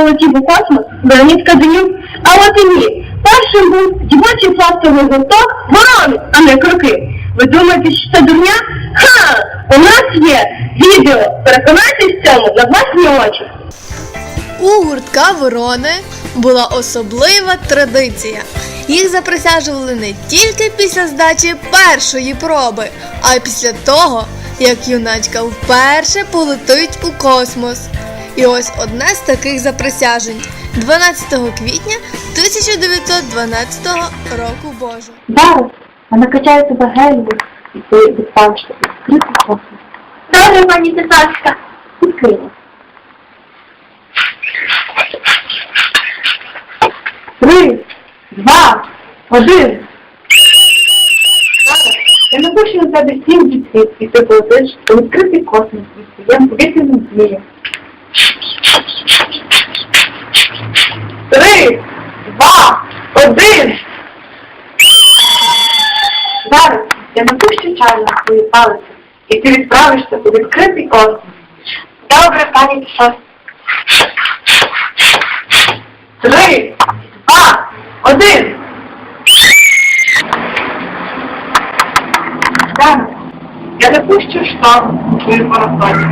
полетів у космос Леонід Каденюк. А от і ні. Першим був дівочий пластовий гурток Ворони, а не кроки. Ви думаєте, що це дурня? Ха! У нас є відео. Переконайтесь в цьому на власні очі. У гуртка Ворони була особлива традиція. Їх заприсяжували не тільки після здачі першої проби, а й після того, як юначка вперше полетить у космос. І ось одне з таких заприсяжень 12 квітня 1912 року Божого. Зараз я накачаю тебе гелью, і ти відпалиш відкритий космос. Добре, пані Теташка. Відкрила. Три, два, один. Я напишу на тебе сім дітей, і ти полетиш у відкритий космос і своєму повітряним змієм. Три, два, один. Зараз я напущу чай на свою палицю, і ти відправишся у відкритий космос. Добре, пані Пішос. Три, два, один. Зараз я напущу шторм у свою парасолю,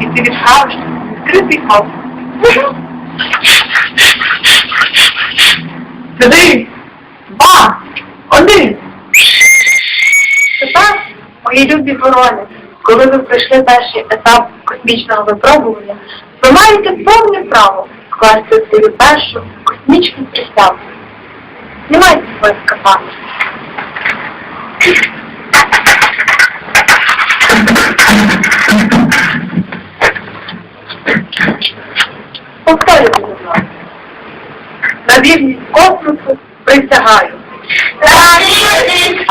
і ти відправишся у відкритий космос. Три, два, один. Тепер, мої любі ворони, коли ви пройшли перший етап космічного випробування, ви маєте повне право вкласти свою першу космічну присягу. Знімайте свої скафандри. Повторюйте, вірність космосу присягаю. Та вірність!